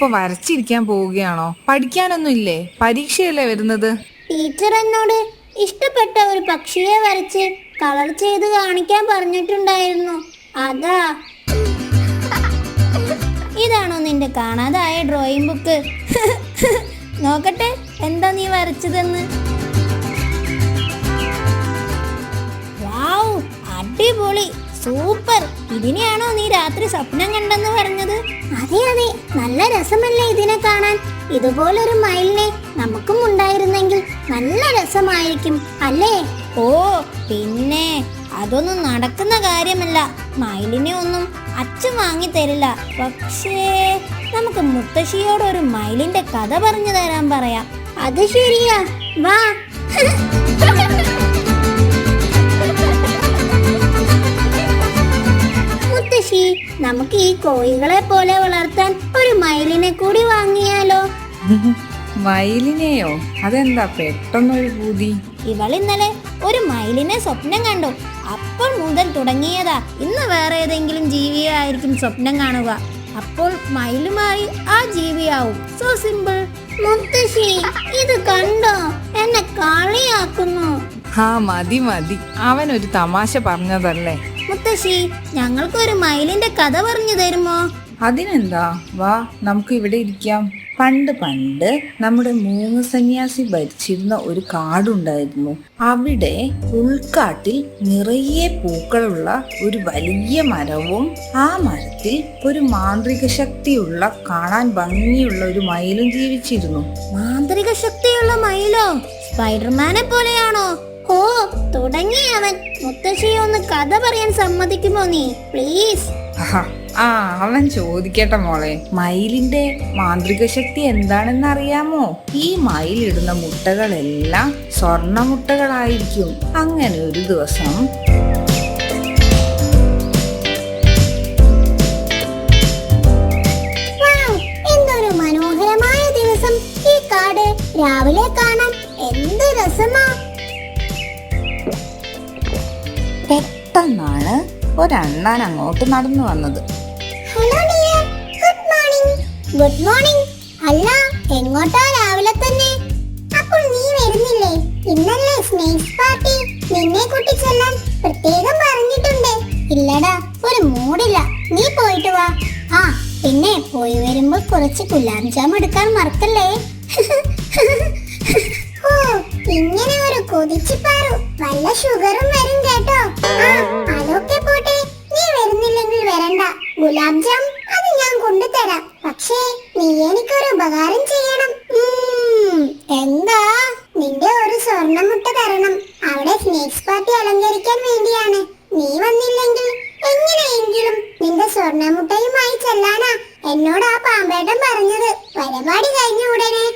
ഇപ്പൊ വരച്ചിരിക്കാൻ പോവുകയാണോ? പഠിക്കാനൊന്നും ഇല്ലേ? പരീക്ഷയല്ലേ വരുന്നത്? ടീച്ചർ എന്നോട് ഇഷ്ടപ്പെട്ട ഒരു പക്ഷിയെ വരച്ച് കളർ ചെയ്ത് കാണിക്കാൻ പറഞ്ഞിട്ടുണ്ടായിരുന്നു. അതാ. ഇതാണോ നിന്റെ കാണാതായ ഡ്രോയിങ് ബുക്ക് നോക്കട്ടെ എന്താ നീ വരച്ചതെന്ന്? വാവ് അടിപൊളി. സൂപ്പർ. ഇതിനെയാണോ നീ രാത്രി സ്വപ്നം കണ്ടെന്ന് പറഞ്ഞത്? അതെ അതെ. നല്ല രസമല്ലേ ഇതിനെ കാണാൻ. ഇതുപോലൊരു മയിലിനെ നമുക്കും ഉണ്ടായിരുന്നെങ്കിൽ നല്ല രസമായിരിക്കും അല്ലേ? ഓ പിന്നെ അതൊന്നും നടക്കുന്ന കാര്യമല്ല. മയിലിനെ ഒന്നും അച്ഛൻ വാങ്ങി തരില്ല. പക്ഷേ നമുക്ക് മുത്തശ്ശിയോട് ഒരു മയിലിന്റെ കഥ പറഞ്ഞു തരാൻ പറയാം. അത് ശരിയാ. വാ. മുത്തശ്ശി നമുക്ക് ഈ കോഴികളെ പോലെ വളർത്താൻ ഒരു മയിലിനെ കൂടി വാങ്ങിയാലോ? മയിലിനെയോ? അതെന്താ പെട്ടെന്നൊരു പൂതി? ഇവൾ ഇന്നലെ ഒരു മയിലിനെ സ്വപ്നം കണ്ടു. അപ്പോൾ മുതൽ തുടങ്ങിയതാ. ഇന്ന് വേറെ ഏതെങ്കിലും ജീവിയായിരിക്കും സ്വപ്നം കാണുക. അപ്പോൾ മയിലുമായി ആ ജീവിയാവും. സോ സിമ്പിൾ മുത്തശ്ശി ഇത് കണ്ടോ? എന്നെ കളിയാക്കുന്നു. ആ മതി മതി. അവൻ ഒരു തമാശ പറഞ്ഞതല്ലേ? മുത്തശ്ശി ഞങ്ങൾക്കൊരു മയിലിന്റെ കഥ പറഞ്ഞു തരുമോ? അതിനെന്താ? വാ നമുക്ക് ഇവിടെ ഇരിക്കാം. പണ്ട് പണ്ട് നമ്മുടെ മൂന്ന് സന്യാസി ഭരിച്ചിരുന്ന ഒരു കാടുണ്ടായിരുന്നു. അവിടെ ഉൾക്കാട്ടിൽ നിറയെ പൂക്കളുള്ള ഒരു വലിയ മരവും ആ മരത്തിൽ ഒരു മാന്ത്രിക ശക്തിയുള്ള കാണാൻ ഭംഗിയുള്ള ഒരു മയിലും ജീവിച്ചിരുന്നു. മാന്ത്രിക ശക്തിയുള്ള മയിലോ? സ്പൈഡർമാനെ പോലെയാണോ? ഓ തുടങ്ങി അവൻ. മുത്തശ്ശിയെ ഒന്ന് കഥ പറയാൻ സമ്മതിക്കുമോ നീ? പ്ലീസ് ആ അവൻ ചോദിക്കട്ടെ മോളെ. മയിലിന്റെ മാന്ത്രിക ശക്തി എന്താണെന്ന് അറിയാമോ ഈ മയിലിടുന്ന മുട്ടകളെല്ലാം സ്വർണ മുട്ടകളായിരിക്കും അങ്ങനെ ഒരു ദിവസം രാവിലെ കാണാൻ ഒരണ്ണാൻ അങ്ങോട്ട് നടന്നു വന്നത്. Hello dear good morning good morning അല്ല എങ്ങോട്ടാ രാവിലെ തന്നെ? അപ്പോൾ നീ വരുന്നില്ലേ? ഇന്നല്ലേ സ്നേക്സ് പാർട്ടി നിന്നെ കൂട്ടി ചെല്ലാൻ പ്രത്യേകം പറഞ്ഞിട്ടുണ്ട്. ഇല്ലടാ ഒരു മൂടില്ല. നീ പോയിട്ട് വാ. ആ പിന്നെ പോയി വരുമ്പോൾ കുറച്ച് ഗുലാം ജാം എടുക്കാൻ മറക്കല്ലേ? ഓ ഇങ്ങനെ ഒരു കൊതിച്ചിപ്പാറു വല്ല ഷുഗറും വരും കേട്ടോ. ഗുലാബ് ജാം അത് ഞാൻ കൊണ്ടുതരാം. പക്ഷേ നീ എനിക്കൊരു ഉപകാരം ചെയ്യണം. എന്താ? നിന്റെ ഒരു സ്വർണമുട്ട തരണം. അവിടെ സ്നേക്സ് പാർട്ടി അലങ്കരിക്കാൻ വേണ്ടിയാണ്. നീ വന്നില്ലെങ്കിൽ എങ്ങനെയെങ്കിലും നിന്റെ സ്വർണമുട്ടയുമായി ചെല്ലാനാ എന്നോട് ആ പാമ്പേട്ടൻ പറഞ്ഞത്. പരിപാടി കഴിഞ്ഞ ഉടനെ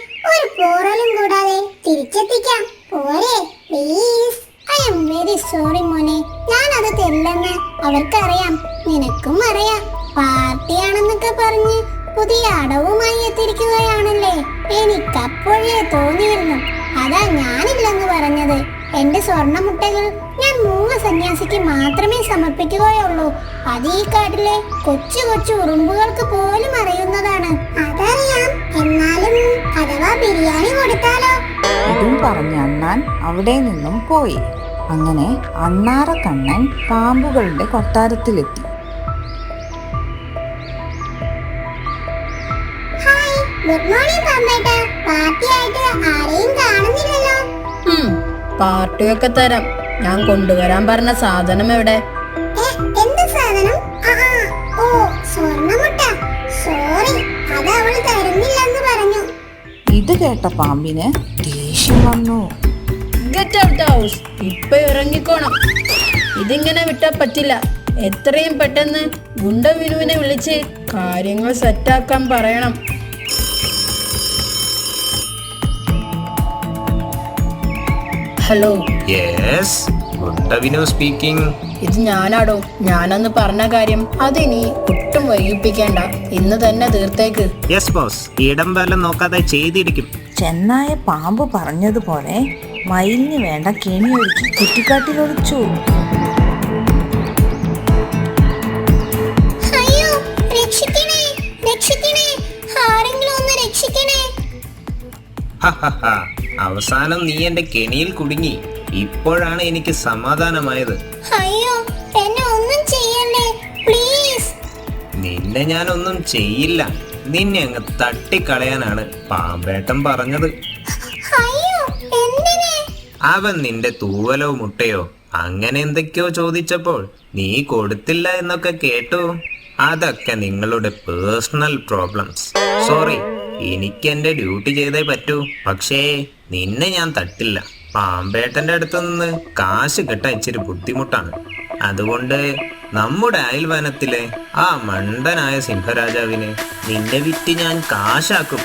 മാത്രമേ സമർപ്പിക്കുകയുള്ളൂ. അത് ഈ കാട്ടിലെ കൊച്ചു കൊച്ചു ഉറുമ്പുകൾക്ക് പോലും അറിയുന്നതാണ്. അതറിയാം. എന്നാലും അഥവാ ബിരിയാണി കൊടുത്താലോ? ഇതും പറഞ്ഞ അണ്ണാൻ അവിടെ നിന്നും പോയി. അങ്ങനെ അണ്ണാറക്കണ്ണൻ പാമ്പുകളുടെ കൊട്ടാരത്തിലെത്തി. ഹായ്. ഗുഡ് മോർണിംഗ് പാമ്പേട്ട. പാർട്ടി ആയിട്ട് ആരെയും കാണുന്നില്ലല്ലോ. പാർട്ടിയൊക്കെ തരാം. ഞാൻ കൊണ്ടുവരാൻ പറഞ്ഞ സാധനം എവിടെ? എന്ത് സാധനം? ആ, ആ, ഓ സ്വർണമുട്ട സോറി അത് അവൾ തരുന്നില്ലെന്ന് പറഞ്ഞു. ഇത് കേട്ട പാമ്പിന് ദേഷ്യം വന്നു. ഗെറ്റ് ഔട്ട് ഹൗസ് ഇപ്പൊ ഇറങ്ങിക്കോണം. ഇതിങ്ങനെ വിട്ടാ പറ്റില്ല. എത്രയും പെട്ടെന്ന് ഗുണ്ട വിനുവിനെ വിളിച്ച് കാര്യങ്ങൾ സെറ്റാക്കാൻ പറയണം. ഹലോ യെസ് ഗുണ്ടവിനു സ്പീക്കിംഗ് ഇത് ഞാനാടോ. ഞാനന്ന് പറഞ്ഞ കാര്യം അതിനി ഒട്ടും വൈകിപ്പിക്കേണ്ട. ഇന്ന് തന്നെ തീർത്തേക്ക്. യെസ് ബോസ് ഇടം വല്ലം നോക്കാതെ ചെയ്തിരിക്കും. ചെന്നായ പാമ്പ് പറഞ്ഞതുപോലെ മയിലിന് വേണ്ട കെണി ഒരുക്കി കുറ്റിക്കാട്ടിലൊളിച്ചു അയ്യോ രക്ഷിക്കണേ രക്ഷിക്കണേ. ആരെങ്കിലും ഹഹഹ. അവസാനം നീ എന്റെ കെണിയിൽ കുടുങ്ങി. ഇപ്പോഴാണ് എനിക്ക് സമാധാനമായത്. അയ്യോ എന്നെ ഒന്നും ചെയ്യല്ലേ? പ്ലീസ്. നിന്നെ ഞാൻ ഒന്നും ചെയ്യില്ല. നിന്നെ അങ്ങ് തട്ടിക്കളയാനാണ് പാമ്പേട്ടൻ പറഞ്ഞത്. അയ്യോ എന്തിനെ? അവൻ നിന്റെ തൂവലോ മുട്ടയോ അങ്ങനെ എന്തൊക്കെയോ ചോദിച്ചപ്പോൾ നീ കൊടുത്തില്ല എന്നൊക്കെ കേട്ടു. അതൊക്കെ നിങ്ങളുടെ പേഴ്സണൽ പ്രോബ്ലംസ്. സോറി എനിക്ക് എന്റെ ഡ്യൂട്ടി ചെയ്തേ പറ്റൂ. പക്ഷേ നിന്നെ ഞാൻ തട്ടില്ല. പാമ്പേട്ടന്റെ അടുത്ത് നിന്ന് കാശ് കിട്ടാൻ ഇച്ചിരി ബുദ്ധിമുട്ടാണ്. അതുകൊണ്ട് നമ്മുടെ അയൽവനത്തിലെ ആ മണ്ടനായ സിംഹരാജാവിനെ നിന്നെ വിറ്റ് ഞാൻ കാശാക്കും.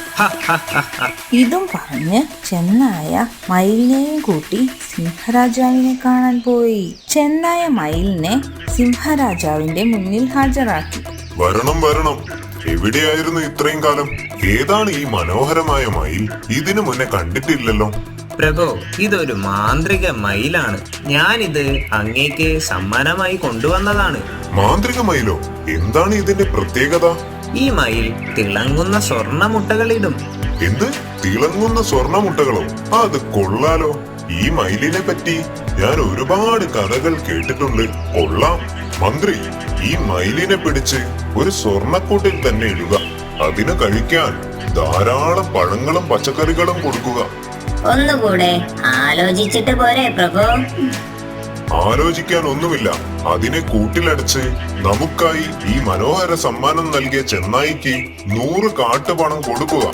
ഇതും പറഞ്ഞ് ചെന്നായ മയിലിനെയും കൂട്ടി സിംഹരാജാവിനെ കാണാൻ പോയി. ചെന്നായ മയിലിനെ സിംഹരാജാവിന്റെ മുന്നിൽ ഹാജരാക്കി. വരണം വരണം. എവിടെയായിരുന്നു ഇത്രയും കാലം? ഏതാണ് ഈ മനോഹരമായ മയിൽ? ഇതിനു മുന്നേ കണ്ടിട്ടില്ലല്ലോ. പ്രഭു ഇതൊരു മാന്ത്രിക മയിലാണ്. ഞാനിത് അങ്ങേക്ക് സമ്മാനമായി കൊണ്ടുവന്നതാണ്. മാന്ത്രിക മയിലോ? എന്താണ് ഇതിന്റെ പ്രത്യേകത? ഈ മയിൽ തിളങ്ങുന്ന സ്വർണ മുട്ടകളിടും എന്ത്? തിളങ്ങുന്ന സ്വർണമുട്ടകളോ? അത് കൊള്ളാലോ. ഈ മയിലിനെ പറ്റി ഞാൻ ഒരുപാട് കഥകൾ കേട്ടിട്ടുണ്ട്. കൊള്ളാം. മന്ത്രി ഈ മയിലിനെ പിടിച്ച് ഒരു സ്വർണക്കൂട്ടിൽ തന്നെ ഇടുക. അതിന് കഴിക്കാൻ ധാരാളം പഴങ്ങളും പച്ചക്കറികളും കൊടുക്കുക. ഒന്നുകൂടെ ആലോചിച്ചിട്ട് പോരെ പ്രഭു. ആലോചിക്കാൻ ഒന്നുമില്ല. അതിനെ കൂട്ടിലടച്ച് നമുക്കായി ഈ മനോഹര സമ്മാനം നൽകിയ ചെന്നായിക്ക് നൂറ് കാട്ടുപണം കൊടുക്കുക.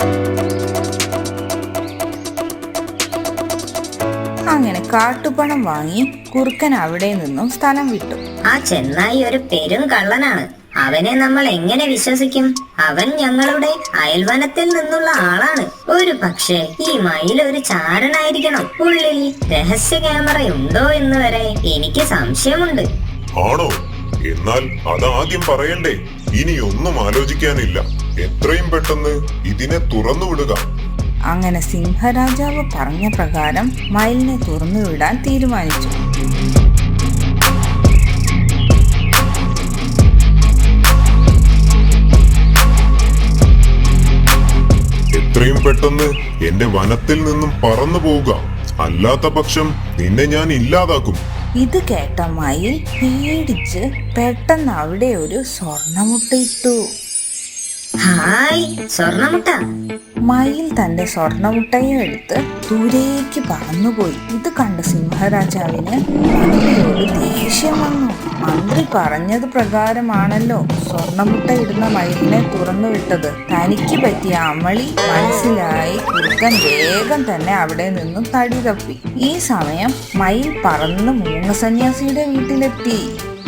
കാട്ടുപണം വാങ്ങി കുറുക്കൻ അവിടെ നിന്നും സ്ഥലം വിട്ടു. ആ ചെന്നായി ഒരു പെരും കള്ളനാണ്. അവനെ നമ്മൾ എങ്ങനെ വിശ്വസിക്കും? അവൻ ഞങ്ങളുടെ അയൽവനത്തിൽ നിന്നുള്ള ആളാണ്. ഒരു പക്ഷേ ഈ മയിൽ ഒരു ചാരനായിരിക്കണം. ഉള്ളിൽ രഹസ്യ ക്യാമറ ഉണ്ടോ എന്ന് വരെ എനിക്ക് സംശയമുണ്ട്. ആണോ? എന്നാൽ അതാദ്യം പറയണ്ടേ ഇനി ഒന്നും ആലോചിക്കാനില്ല. എത്രയും പെട്ടെന്ന് ഇതിനെ തുറന്നുവിടുക അങ്ങനെ സിംഹരാജാവ് പറഞ്ഞ പ്രകാരം മയിലിനെ തുറന്നുവിടാൻ തീരുമാനിച്ചു. എത്രയും പെട്ടെന്ന് എന്റെ വനത്തിൽ നിന്നും പറന്നു പോവുക. അല്ലാത്ത പക്ഷം നിന്നെ ഞാൻ ഇല്ലാതാക്കും. ഇത് കേട്ട മയിൽ പേടിച്ച് പെട്ടെന്ന് അവിടെ ഒരു സ്വർണമുട്ട ഇട്ടു. ഹായ് സ്വർണമുട്ട. മയിൽ തന്റെ സ്വർണമുട്ടയും എടുത്ത് ദൂരേക്ക് പറന്നുപോയി. ഇത് കണ്ട സിംഹരാജാവിന് ദേഷ്യം വന്നു. മന്ത്രി പറഞ്ഞത് പ്രകാരമാണല്ലോ സ്വർണമുട്ട ഇടുന്ന മയിലിനെ തുറന്നു വിട്ടത്. തനിക്ക് പറ്റിയ അമളി മനസ്സിലായി കുറുക്കൻ വേഗം തന്നെ അവിടെ നിന്നും തടി തപ്പി. ഈ സമയം മയിൽ പറന്ന് മൂങ്ങ സന്യാസിയുടെ വീട്ടിലെത്തി.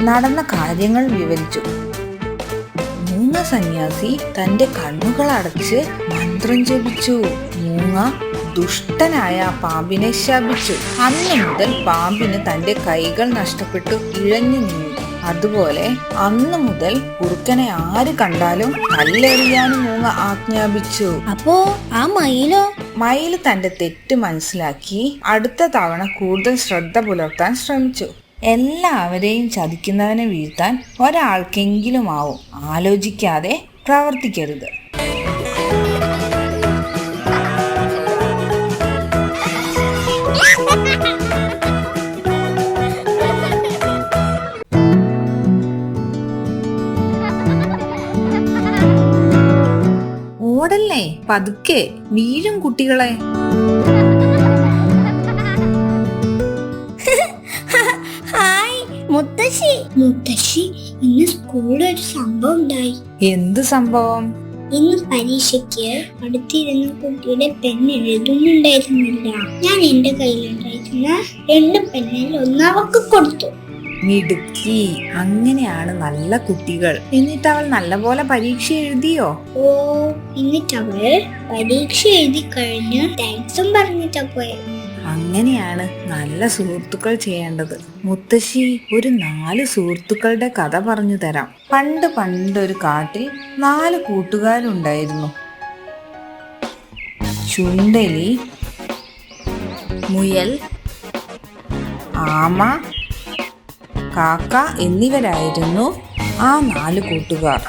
നടന്ന കാര്യങ്ങൾ വിവരിച്ചു. മൂങ്ങ സന്യാസി തന്റെ കണ്ണുകൾ അടച്ച് മന്ത്രം ജപിച്ചു. മൂങ്ങ ദുഷ്ടനായ പാമ്പിനെ ശപിച്ചു. അന്ന് മുതൽ പാമ്പിന് തന്റെ കൈകൾ നഷ്ടപ്പെട്ടു ഇഴഞ്ഞു നിന്നു. അതുപോലെ അന്ന് മുതൽ കുറുക്കനെ ആര് കണ്ടാലും കല്ലെറിയാനും മൂങ്ങ ആജ്ഞാപിച്ചു. അപ്പോ ആ മയിലോ? മയിൽ തന്റെ തെറ്റ് മനസ്സിലാക്കി അടുത്ത തവണ കൂടുതൽ ശ്രദ്ധ പുലർത്താൻ ശ്രമിച്ചു. എല്ലാവരെയും ചതിക്കുന്നവനെ വീഴ്ത്താൻ ഒരാൾക്കെങ്കിലും ആവും ആലോചിക്കാതെ പ്രവർത്തിക്കരുത്. ഓടല്ലേ? പതുക്കെ. വീഴും കുട്ടികളെ. മുത്തശ്ശി ഇന്ന് സ്കൂളിൽ ഒരു സംഭവം ഉണ്ടായി. എന്ത് സംഭവം? ഇന്ന് പരീക്ഷയ്ക്ക് അടുത്തിരുന്ന കുട്ടിയുടെ പെൻ എഴുതുന്നുണ്ടായിരുന്നില്ല. ഞാൻ എന്റെ കയ്യിലുണ്ടായിരുന്ന രണ്ട് പെണ്ണിൽ ഒന്ന് അവക്ക് കൊടുത്തു. മിടുക്കി. അങ്ങനെയാണ് നല്ല കുട്ടികൾ. എന്നിട്ട് അവൾ നല്ലപോലെ പരീക്ഷ എഴുതിയോ? ഓ എന്നിട്ട് അവൾ പരീക്ഷ എഴുതി കഴിഞ്ഞ് താങ്ക്സും പറഞ്ഞിട്ടാ പോയത്. അങ്ങനെയാണ് നല്ല സുഹൃത്തുക്കൾ ചെയ്യേണ്ടത്. മുത്തശ്ശി ഒരു നാല് സുഹൃത്തുക്കളുടെ കഥ പറഞ്ഞു തരാം. പണ്ട് പണ്ടൊരു കാട്ടിൽ നാല് കൂട്ടുകാരുണ്ടായിരുന്നു. ചുണ്ടലി മുയൽ ആമ കാക്ക എന്നിവരായിരുന്നു ആ നാല് കൂട്ടുകാർ.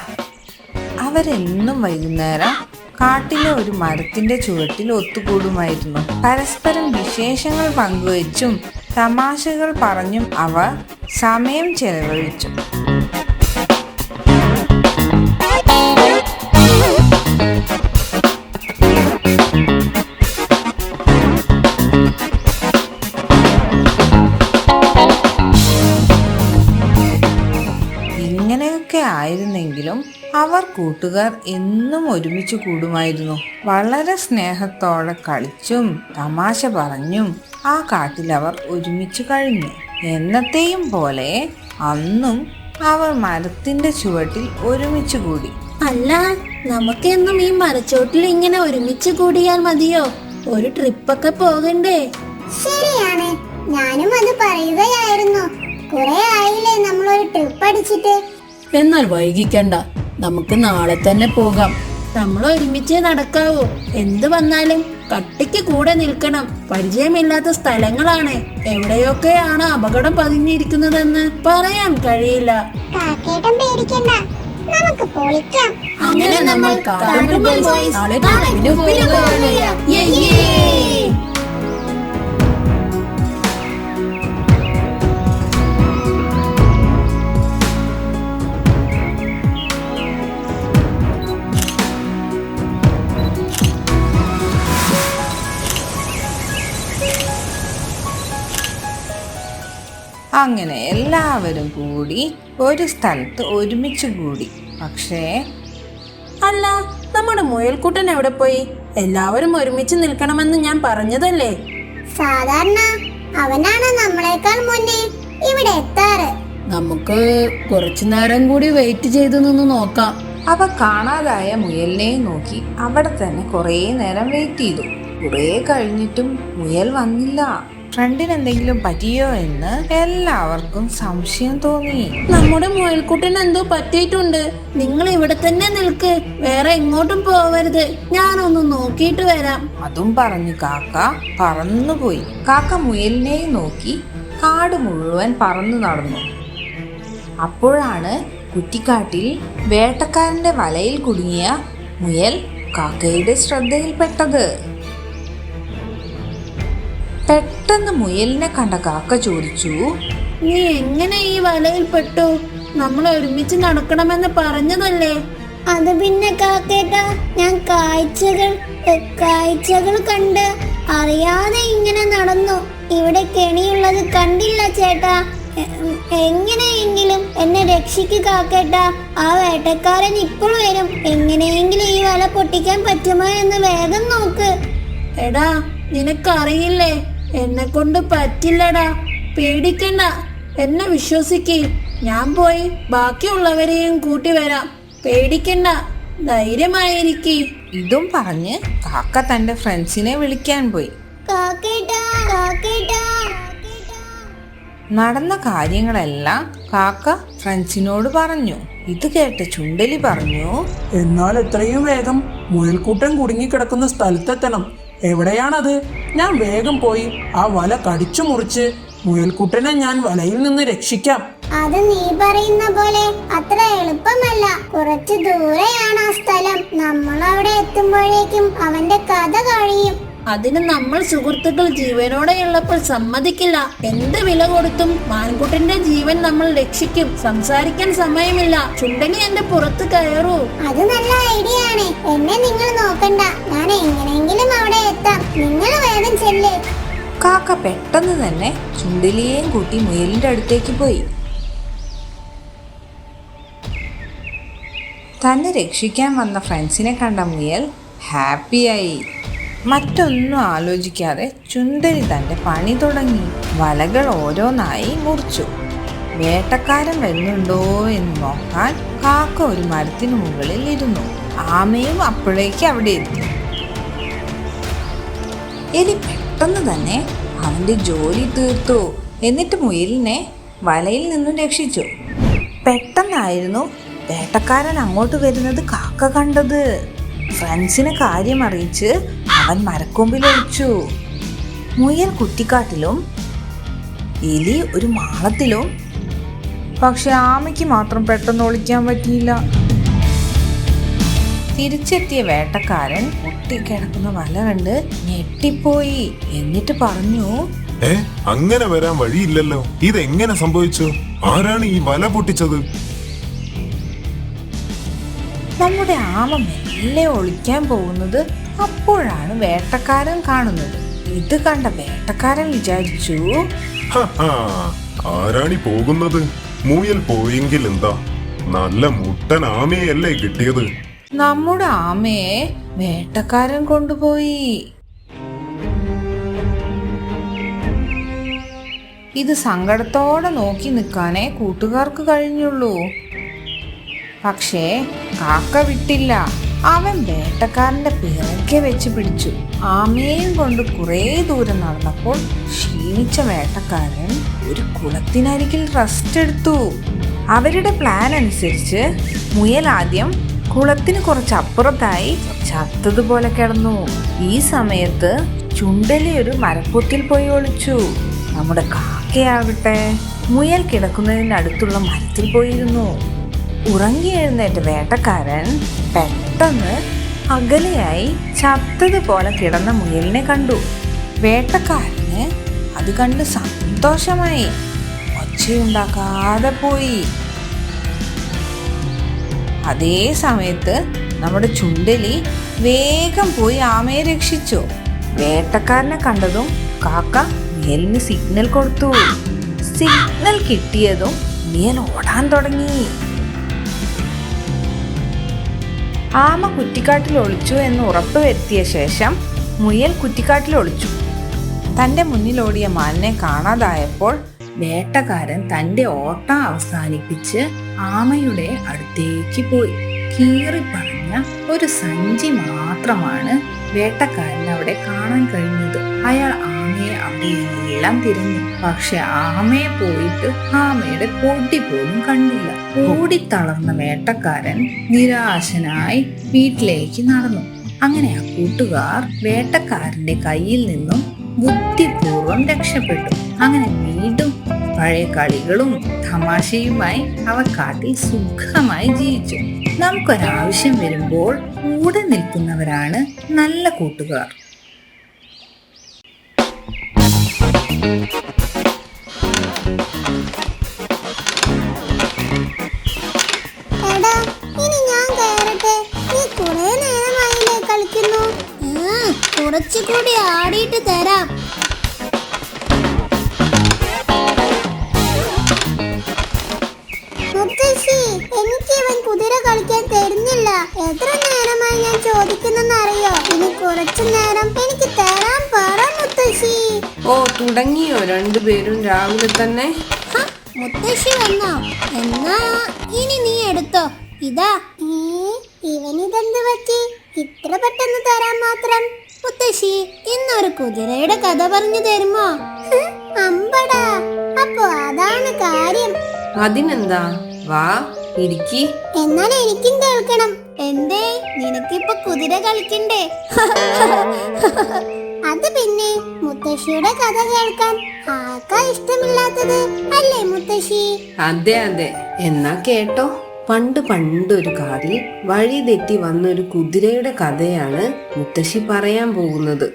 അവരെന്നും വൈകുന്നേരം കാട്ടിലെ ഒരു മരത്തിന്റെ ചുവട്ടിൽ ഒത്തുകൂടുമായിരുന്നു. പരസ്പരം വിശേഷങ്ങൾ പങ്കുവച്ചും തമാശകൾ പറഞ്ഞും അവർ സമയം ചെലവഴിച്ചു. അവർ കൂട്ടുകാർ എന്നും ഒരുമിച്ച് കൂടുമായിരുന്നു. വളരെ സ്നേഹത്തോടെ കളിച്ചും തമാശ പറഞ്ഞും ആ കാട്ടിൽ അവർ ഒരുമിച്ച് കഴിഞ്ഞു. എന്നത്തെയും പോലെ അന്നും അവർ മരത്തിന്റെ ചുവട്ടിൽ ഒരുമിച്ച് കൂടി. അല്ല നമുക്കെന്നും ഈ മരച്ചോട്ടിൽ ഇങ്ങനെ ഒരുമിച്ച് കൂടിയാൽ മതിയോ? ഒരു ട്രിപ്പൊക്കെ പോകണ്ടേ? ശരിയാണ്. ഞാനും അത് പറയുകയായിരുന്നു. കുറെ ആയില്ലേ നമ്മൾ ഒരു ട്രിപ്പ് അടിച്ചിട്ട്? എന്നാൽ വൈകിക്കണ്ട. നമുക്ക് നാളെ തന്നെ പോകാം. നമ്മൾ ഒരുമിച്ച് നടക്കാവൂ. എന്ത് വന്നാലും കട്ടിക്ക് കൂടെ നിൽക്കണം. പരിചയമില്ലാത്ത സ്ഥലങ്ങളാണ്. എവിടെയൊക്കെയാണ് അപകടം പതിഞ്ഞിരിക്കുന്നതെന്ന് പറയാൻ കഴിയില്ല. അങ്ങനെ നമ്മൾ കാട്ടുമുമ്പിൽ പോയി. അങ്ങനെ എല്ലാവരും കൂടി ഒരു സ്ഥലത്ത് ഒരുമിച്ച് കൂടി. പക്ഷേ അല്ല നമ്മുടെ മുയൽക്കുട്ടൻ എവിടെ പോയി? എല്ലാവരും ഒരുമിച്ച് നിൽക്കണമെന്ന് ഞാൻ പറഞ്ഞതല്ലേ? സാധാരണ അവനാണ് നമ്മളെക്കാൾ മുന്നേ ഇവിടെ എത്താറ്. നമുക്ക് കുറച്ചു നേരം കൂടി വെയിറ്റ് ചെയ്ത് നിന്ന് നോക്കാം. അവ കാണാതായ മുയലിനെ നോക്കി അവിടെ തന്നെ കുറേ നേരം വെയിറ്റ് ചെയ്തു. കുറേ കഴിഞ്ഞിട്ടും മുയൽ വന്നില്ല. ഫ്രണ്ടിന് എന്തെങ്കിലും പറ്റിയോ എന്ന് എല്ലാവർക്കും സംശയം തോന്നി. നമ്മുടെ മുയൽക്കുട്ടൻ എന്തോ പറ്റിയിട്ടുണ്ട്. നിങ്ങൾ ഇവിടെ തന്നെ നിൽക്ക്. വേറെ എങ്ങോട്ടും പോവരുത്. ഞാനൊന്ന് നോക്കിയിട്ട് വരാം. അതും പറഞ്ഞു കാക്ക പറന്നുപോയി. കാക്ക മുയലിനെയും നോക്കി കാട് മുഴുവൻ പറന്നു നടന്നു. അപ്പോഴാണ് കുറ്റിക്കാട്ടിൽ വേട്ടക്കാരന്റെ വലയിൽ കുടുങ്ങിയ മുയൽ കാക്കയുടെ ശ്രദ്ധയിൽപ്പെട്ടത്. പെട്ടെന്ന് മുയലിനെ കണ്ട കാക്ക ചോദിച്ചു നീ എങ്ങനെ ഈ വലയിൽ പെട്ടു? നമ്മൾ ഒരുമിച്ച് നടക്കണമെന്ന് പറഞ്ഞതല്ലേ? അത് പിന്നെ കാക്കേട്ടാ ഞാൻ കാഴ്ചകൾ കാഴ്ചകൾ കണ്ട് അറിയാതെ ഇങ്ങനെ നടന്നു. ഇവിടെ കെണിയുള്ളത് കണ്ടില്ല ചേട്ടാ. എങ്ങനെയെങ്കിലും എന്നെ രക്ഷിക്ക് കാക്കേട്ടാ. ആ വേട്ടക്കാരൻ ഇപ്പോൾ വരും. എങ്ങനെയെങ്കിലും ഈ വല പൊട്ടിക്കാൻ പറ്റുമോ എന്ന് വേഗം നോക്ക്. എടാ നിനക്കറിയില്ലേ എന്നെ കൊണ്ട് പറ്റില്ലടാ. പേടിക്കണ്ട. എന്നെ വിശ്വസിക്ക്. ഞാൻ പോയി ബാക്കിയുള്ളവരെയും കൂട്ടി വരാം. പേടിക്കണ്ട. ധൈര്യമായിരിക്കേ. ഇതും പറഞ്ഞ് കാക്ക തന്റെ ഫ്രണ്ട്സിനെ വിളിക്കാൻ പോയി. നടന്ന കാര്യങ്ങളെല്ലാം കാക്ക ഫ്രണ്ട്സിനോട് പറഞ്ഞു. ഇത് കേട്ട് ചുണ്ടലി പറഞ്ഞു. എന്നാൽ എത്രയും വേഗം മുയൽക്കൂട്ടം കുടുങ്ങിക്കിടക്കുന്ന സ്ഥലത്തെത്തണം. എവിടെയാണത്? ഞാൻ വേഗം പോയി ആ വല കടിച്ചു മുറിച്ച് മുയൽക്കുട്ടനെ ഞാൻ വലയിൽ നിന്ന് രക്ഷിക്കാം. അത് നീ പറയുന്ന പോലെ അത്ര എളുപ്പമല്ല. കുറച്ച് ദൂരെയാണ് ആ സ്ഥലം. നമ്മൾ അവിടെ എത്തുമ്പോഴേക്കും അവന്റെ കഥ കഴിയും. അതിന് നമ്മൾ സുഹൃത്തുക്കൾ ജീവനോടെയുള്ളപ്പോൾ സമ്മതിക്കില്ല. എന്ത് വില കൊടുത്തും മാൻകുട്ടിന്റെ ജീവൻ നമ്മൾ രക്ഷിക്കും. സംസാരിക്കാൻ സമയമില്ല. ചുണ്ടനി എന്റെ പുറത്ത് കയറൂ. അത് നല്ല ഐഡിയ ആണ്. എന്നെ നിങ്ങൾ നോക്കണ്ട. ഞാൻ എങ്ങനെയെങ്കിലും അവിടെ എത്താം. നിങ്ങൾ വേഗം ചെല്ലേ. കാക്ക പെട്ടെന്ന് തന്നെ ചുണ്ടിലിയെയും കൂട്ടി മുയലിന്റെ അടുത്തേക്ക് പോയി. തന്നെ രക്ഷിക്കാൻ വന്ന ഫ്രണ്ട്സിനെ കണ്ട മുയൽ ഹാപ്പിയായി മറ്റൊന്നും ആലോചിക്കാതെ ചുന്ദരി തന്റെ പണി തുടങ്ങി വലകൾ ഓരോന്നായി മുറിച്ചു. വേട്ടക്കാരൻ വരുന്നുണ്ടോ എന്ന് നോക്കാൻ കാക്ക ഒരു മരത്തിന് മുകളിൽ ഇരുന്നു. ആമയും അപ്പോഴേക്ക് അവിടെ എത്തി. എലി പെട്ടെന്ന് തന്നെ അവന്റെ ജോലി തീർത്തു. എന്നിട്ട് മുയലിനെ വലയിൽ നിന്നും രക്ഷിച്ചു. പെട്ടെന്നായിരുന്നു വേട്ടക്കാരൻ അങ്ങോട്ട് വരുന്നത് കാക്ക കണ്ടത്. ഫ്രണ്ട്സിനെ കാര്യം അറിയിച്ച് അവൻ മരക്കൊമ്പിൽ ഒളിച്ചു. മുയൽ കുറ്റിക്കാട്ടിലും എലി ഒരു മാളത്തിലും. പക്ഷെ ആമയ്ക്ക് മാത്രം പെട്ടെന്ന് ഒളിക്കാൻ പറ്റിയില്ല. തിരിച്ചെത്തിയ വേട്ടക്കാരൻ പൊട്ടിക്കിടക്കുന്ന വല കണ്ട് ഞെട്ടിപ്പോയി. എന്നിട്ട് പറഞ്ഞു അങ്ങനെ വരാൻ വഴിയില്ലല്ലോ. ഇതെങ്ങനെ സംഭവിച്ചു? ആരാണ് ഈ വല പൊട്ടിച്ചത്? നമ്മുടെ ആമ മെല്ലെ ഒളിക്കാൻ പോകുന്നത് അപ്പോഴാണ് വേട്ടക്കാരൻ കാണുന്നത്. ഇത് കണ്ട വേട്ടക്കാരൻ വിചാരിച്ചു. ആരാണി പോകുന്നത്? മുയൽ പോയെങ്കിൽ എന്താ? നല്ല മുട്ടൻ ആമയല്ലേ കിട്ടിയത്. നമ്മുടെ ആമയെ വേട്ടക്കാരൻ കൊണ്ടുപോയി. ഇത് സങ്കടത്തോടെ നോക്കി നിൽക്കാനേ കൂട്ടുകാർക്ക് കഴിഞ്ഞുള്ളൂ. പക്ഷേ കാക്ക വിട്ടില്ല. അവൻ വേട്ടക്കാരന്റെ പിറകെ വെച്ച് പിടിച്ചു. ആമയും കൊണ്ട് കുറേ ദൂരം നടന്നപ്പോൾ ക്ഷീണിച്ച വേട്ടക്കാരൻ ഒരു കുളത്തിനരികിൽ റെസ്റ്റ് എടുത്തു. അവരുടെ പ്ലാൻ അനുസരിച്ച് മുയൽ ആദ്യം കുളത്തിന് കുറച്ച് അപ്പുറത്തായി ചത്തതുപോലെ കിടന്നു. ഈ സമയത്ത് ചുണ്ടലി ഒരു മരപ്പൊത്തിൽ പോയി ഒളിച്ചു. നമ്മുടെ കാക്കയാകട്ടെ. മുയൽ കിടക്കുന്നതിനടുത്തുള്ള മരത്തിൽ പോയിരുന്നു. ഉറങ്ങി എഴുന്നേറ്റ വേട്ടക്കാരൻ പെട്ടെന്ന് അകലെയായി ചത്തതുപോലെ കിടന്ന മുയലിനെ കണ്ടു. വേട്ടക്കാരന് അത് കണ്ട് സന്തോഷമായി. ഒച്ചയുണ്ടാക്കാതെ പോയി. അതേ സമയത്ത് നമ്മുടെ ചുണ്ടലി വേഗം പോയി ആമയെ രക്ഷിച്ചു. വേട്ടക്കാരനെ കണ്ടതും കാക്ക മുയലിന് സിഗ്നൽ കൊടുത്തു. സിഗ്നൽ കിട്ടിയതും മുയൽ ഓടാൻ തുടങ്ങി. ആമ കുറ്റിക്കാട്ടിൽ ഒളിച്ചു എന്ന് ഉറപ്പുവരുത്തിയ ശേഷം മുയൽ കുറ്റിക്കാട്ടിൽ ഒളിച്ചു. തന്റെ മുന്നിലോടിയ മാലിനെ കാണാതായപ്പോൾ വേട്ടക്കാരൻ തന്റെ ഓട്ടം അവസാനിപ്പിച്ച് ആമയുടെ അടുത്തേക്ക് പോയി. കീറി പറഞ്ഞ ഒരു സഞ്ചി മാത്രമാണ് വേട്ടക്കാരൻ അവിടെ കാണാൻ കഴിഞ്ഞത്. അയാൾ ആമയെ അവിടെയെല്ലാം തിരഞ്ഞു. പക്ഷെ ആമയെ പോയിട്ട് ആമയുടെ പൊടി പോലും കണ്ടില്ല. ഓടിത്തളർന്ന വേട്ടക്കാരൻ നിരാശനായി വീട്ടിലേക്ക് നടന്നു. അങ്ങനെ ആ കൂട്ടുകാർ വേട്ടക്കാരന്റെ കയ്യിൽ നിന്നും ബുദ്ധിപൂർവം രക്ഷപ്പെട്ടു. അങ്ങനെ വീണ്ടും പഴയ കളികളും തമാശയുമായി അവർ കാട്ടിൽ സുഖമായി ജീവിച്ചു. നമുക്കൊരാവശ്യം വരുമ്പോൾ കൂടെ നിൽക്കുന്നവരാണ് നല്ല കൂട്ടുകാർ. കുറച്ചുകൂടി ആടിയിട്ട് തരാം. മുത്തശ്ശി എനിക്ക് ഇവൻ കുതിര കളിക്കാൻ തരുന്നില്ല. എത്ര നേരമായി ഞാൻ ചോദിക്കുന്നെന്നറിയോ? ഇനി കുറച്ചു നേരം തുടങ്ങിയോ? രണ്ടുപേരും രാവിലെ തന്നെ. മുത്തശ്ശി വന്നോ. എന്നാ ഇനി നീ എടുത്തോ. ഇതാ ഇവനിതെന്ത് പറ്റി? ഇത്ര പെട്ടെന്ന് തരാൻ മാത്രം. മുത്തശ്ശി ഇന്നൊരു കുതിരയുടെ കഥ പറഞ്ഞു തരുമോ? അമ്പടാ. അപ്പൊ അതാണ് കാര്യം. അതിനെന്താ? വാ ഇരിക്കി. എന്നാൽ എനിക്കും കേൾക്കണം. എന്തേ നിനക്കിപ്പോ കുതിര കളിക്കണ്ടേ? അത് പിന്നെ മുത്തശ്ശിയുടെ കഥ കേൾക്കാൻ ആർക്കാ ഇഷ്ടമില്ലാത്തത്? അല്ലേ മുത്തശ്ശി? അതെ അതെ. എന്നാ കേട്ടോ. പണ്ട് പണ്ട് ഒരു കാറിൽ വഴി തെറ്റി വന്ന ഒരു കുതിരയുടെ കഥയാണ് മുത്തശ്ശി പറയാൻ പോകുന്നത്.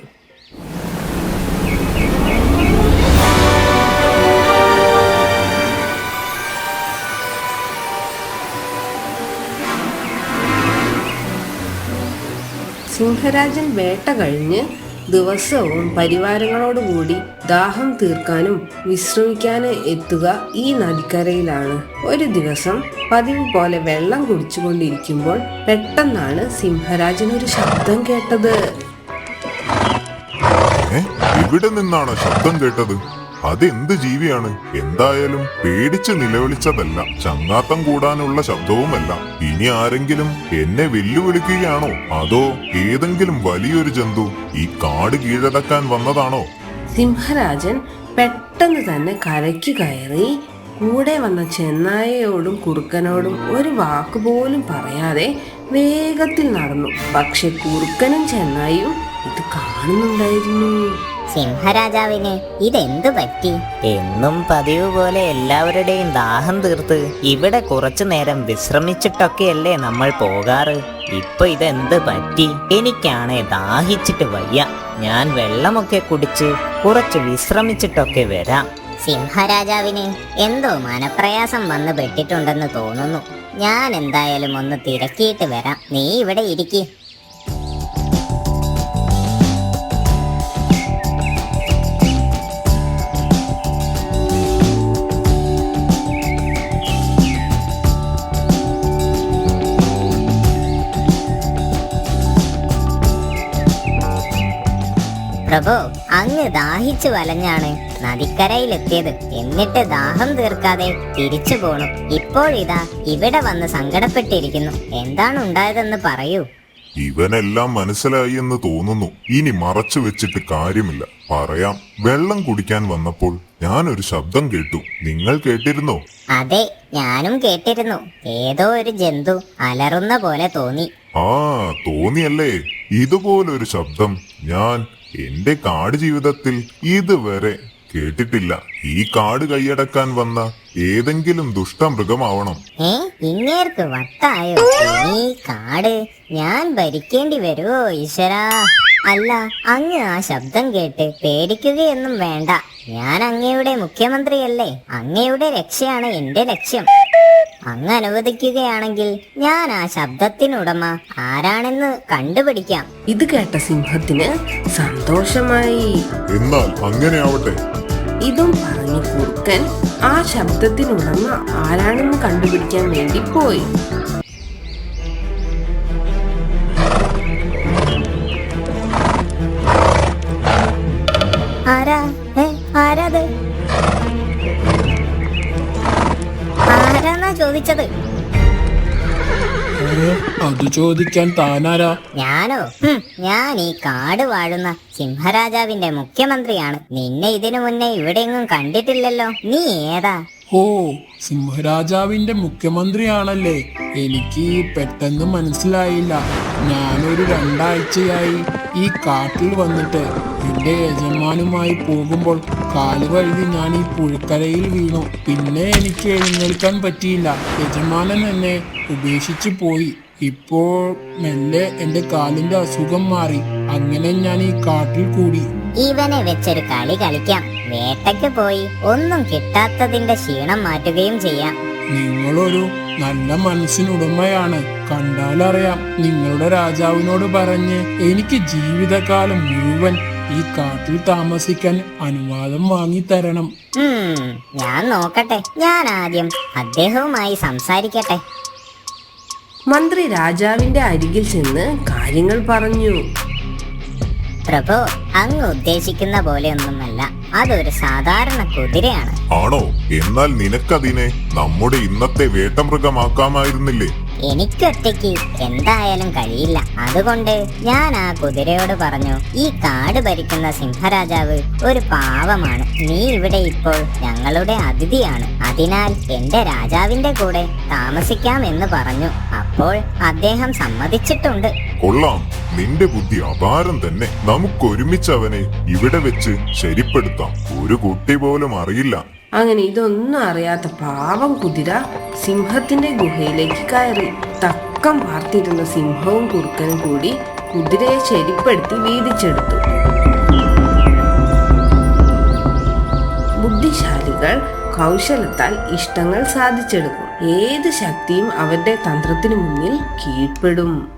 സിംഹരാജൻ വേട്ട കഴിഞ്ഞ് ദിവസവും പരിവാരങ്ങളോടുകൂടി ദാഹം തീർക്കാനും വിശ്രമിക്കാനും എത്തുക ഈ നദിക്കരയിലാണ്. ഒരു ദിവസം പതിവ് പോലെ വെള്ളം കുടിച്ചുകൊണ്ടിരിക്കുമ്പോൾ പെട്ടെന്നാണ് സിംഹരാജൻ ഒരു ശബ്ദം കേട്ടത്. ഇവിടെ നിന്നാണോ ശബ്ദം കേട്ടത്? അതെന്ത് ജീവിയാണ്? എന്തായാലും പേടിച്ച് നിലവിളിച്ചതല്ല. ചങ്ങാത്തം കൂടാനുള്ള ശബ്ദവുമല്ല. ഇനി ആരെങ്കിലും എന്നെ വെല്ലുവിളിക്കുകയാണോ? അതോ ഏതെങ്കിലും വലിയൊരു ജന്തു ഈ കാട് കീഴടക്കാൻ വന്നതാണോ? സിംഹരാജൻ പെട്ടെന്ന് തന്നെ കരയ്ക്ക് കയറി കൂടെ വന്ന ചെന്നായയോടും കുറുക്കനോടും ഒരു വാക്ക് പോലും പറയാതെ വേഗത്തിൽ നടന്നു. പക്ഷെ കുറുക്കനും ചെന്നായും ഇത് കാണുന്നുണ്ടായിരുന്നു. സിംഹരാജാവിന് ഇതെന്തു പറ്റി? എന്നും പതിവ് പോലെ എല്ലാവരുടെയും ദാഹം തീർത്ത് ഇവിടെ കുറച്ചു നേരം വിശ്രമിച്ചിട്ടൊക്കെയല്ലേ നമ്മൾ പോകാറ്? ഇപ്പൊ ഇതെന്ത് പറ്റി? എനിക്കാണേ ദാഹിച്ചിട്ട് വയ്യ. ഞാൻ വെള്ളമൊക്കെ കുടിച്ച് കുറച്ച് വിശ്രമിച്ചിട്ടൊക്കെ വരാം. സിംഹരാജാവിന് എന്തോ മനപ്രയാസം വന്ന് പെട്ടിട്ടുണ്ടെന്ന് തോന്നുന്നു. ഞാൻ എന്തായാലും ഒന്ന് തിരക്കിയിട്ട് വരാം. നീ ഇവിടെ ഇരിക്ക്. പ്രഭു അങ്ങ് ദാഹിച്ചു വലഞ്ഞാണ് നദിക്കരയിലെത്തിയത്. എന്നിട്ട് ദാഹം തീർക്കാതെ തിരിച്ചു പോണു. ഇപ്പോഴിതാ ഇവിടെ വന്ന് സങ്കടപ്പെട്ടിരിക്കുന്നു. എന്താണ് ഉണ്ടായതെന്ന് പറയൂ. ഇവനെല്ലാം മനസ്സിലായി എന്ന് തോന്നുന്നു. ഇനി മറച്ചു വെച്ചിട്ട് കാര്യമില്ല. പറയാം. വെള്ളം കുടിക്കാൻ വന്നപ്പോൾ ഞാനൊരു ശബ്ദം കേട്ടു. നിങ്ങൾ കേട്ടിരുന്നോ? അതെ ഞാനും കേട്ടിരുന്നു. ഏതോ ഒരു ജന്തു അലറുന്ന പോലെ തോന്നി. ആ തോന്നിയല്ലേ? ഇതുപോലൊരു ശബ്ദം ഞാൻ എന്റെ കാട് ജീവിതത്തിൽ ഇതുവരെ കേട്ടിട്ടില്ല. ഈ കാട് കൈയടക്കാൻ വന്ന ഏതെങ്കിലും ദുഷ്ടമൃഗമാവണം. ഏ ഇങ്ങേർക്ക് വട്ടായോ? കാട് ഞാൻ ഭരിക്കേണ്ടി വരുമോ ഈശ്വരാ? അല്ല അങ്ങ് ആ ശബ്ദം കേട്ട് പേടിക്കുകയൊന്നും വേണ്ട. ഞാൻ അങ്ങയുടെ മുഖ്യമന്ത്രിയല്ലേ. അങ്ങയുടെ രക്ഷയാണ് എന്റെ ലക്ഷ്യം. അങ്ങ് അനുവദിക്കുകയാണെങ്കിൽ ഞാൻ ആ ശബ്ദത്തിനുടമ ആരാണെന്ന് കണ്ടുപിടിക്കാം. ഇത് കേട്ട സിംഹത്തിന് സന്തോഷമായി. എന്നാൽ അങ്ങനെ ആവട്ടെ ഇതും പറഞ്ഞു കുറുക്കൻ ആ ശബ്ദത്തിനുടമ ആരാണെന്ന് കണ്ടുപിടിക്കാൻ വേണ്ടി പോയി. ആരാ? ഏ ആരാത്? ആരാന്നാ ചോദിച്ചത്? അത് ചോദിക്കാൻ താനാരാ? ഞാനോ? ഹും, ഞാൻ ഈ കാട് വാഴുന്ന സിംഹരാജാവിന്റെ മുഖ്യമന്ത്രിയാണ്. നിന്നെ ഇതിനു മുന്നേ ഇവിടെയെങ്ങും കണ്ടിട്ടില്ലല്ലോ. നീ ഏതാ? ഓ സിംഹരാജാവിന്റെ മുഖ്യമന്ത്രിയാണല്ലേ. എനിക്ക് പെട്ടെന്ന് മനസ്സിലായില്ല. ഞാനൊരു രണ്ടാഴ്ചയായി ഈ കാട്ടിൽ വന്നിട്ട് എന്റെ യജമാനുമായി പോകുമ്പോൾ കാൽ കഴുകി ഞാൻ ഈ പുഴക്കരയിൽ വീണു. പിന്നെ എനിക്ക് എഴുന്നേൽക്കാൻ പറ്റിയില്ല. യജമാനൻ എന്നെ ഉപേക്ഷിച്ചു പോയി. ഇപ്പോൾ മെല്ലെ എന്റെ കാലിന്റെ അസുഖം മാറി. അങ്ങനെ ഞാൻ ഈ കാട്ടിൽ കൂടി. ഇവനെ വെച്ചൊരു കളി കളിക്കാം. വേട്ടയ്ക്ക് പോയി ഒന്നും കിട്ടാത്തതിന്റെ ക്ഷീണം മാറ്റുകയും ചെയ്യാം. നിങ്ങളൊരു നല്ല മനസ്സിനുടമയാണ്. കണ്ടാലറിയാം നിങ്ങളുടെ രാജാവിനോട് പറഞ്ഞ് എനിക്ക് ജീവിതകാലം മുഴുവൻ ഈ കാട്ടിൽ താമസിക്കാൻ അനുവാദം വാങ്ങി തരണം ഞാൻ നോക്കട്ടെ. ഞാൻ ആദ്യം അദ്ദേഹവുമായി സംസാരിക്കട്ടെ. മന്ത്രി രാജാവിന്റെ അരികിൽ ചെന്ന് കാര്യങ്ങൾ പറഞ്ഞു. പ്രഭു അങ്ങ് ഉദ്ദേശിക്കുന്ന പോലെ പോലെയൊന്നുമല്ല അതൊരു സാധാരണ കുതിരയാണ്. ആണോ? എന്നാൽ നിനക്കതിനെ നമ്മുടെ ഇന്നത്തെ വേട്ടമൃഗമാക്കാമായിരുന്നില്ലേ? എനിക്കൊറ്റയ്ക്ക് എന്തായാലും കഴിയില്ല. അതുകൊണ്ട് ഞാൻ ആ കുതിരയോട് പറഞ്ഞു ഈ കാട് ഭരിക്കുന്ന സിംഹരാജാവ് ഒരു പാവമാണ്. നീ ഇവിടെ ഇപ്പോൾ ഞങ്ങളുടെ അതിഥിയാണ്. അതിനാൽ എന്റെ രാജാവിന്റെ കൂടെ താമസിക്കാം എന്ന് പറഞ്ഞു. അപ്പോൾ അദ്ദേഹം സമ്മതിച്ചിട്ടുണ്ട്. കൊള്ളാം. നിന്റെ ബുദ്ധി അപാരം തന്നെ. നമുക്ക് ഒരുമിച്ച് അവനെ ഇവിടെ വെച്ച് ശരിപ്പെടുത്താം. ഒരു കുട്ടി പോലും അറിയില്ല. അങ്ങനെ ഇതൊന്നും അറിയാത്ത പാവം കുതിര സിംഹത്തിന്റെ ഗുഹയിലേക്ക് കയറി. തക്കം പാർത്തിരുന്ന സിംഹവും കുറുക്കനും കൂടി കുതിരയെ ശരിപ്പെടുത്തി വീതിച്ചെടുത്തു. ബുദ്ധിശാലികൾ കൗശലത്താൽ ഇഷ്ടങ്ങൾ സാധിച്ചെടുക്കും. ഏത് ശക്തിയും അവരുടെ തന്ത്രത്തിനു മുന്നിൽ കീഴ്പ്പെടും.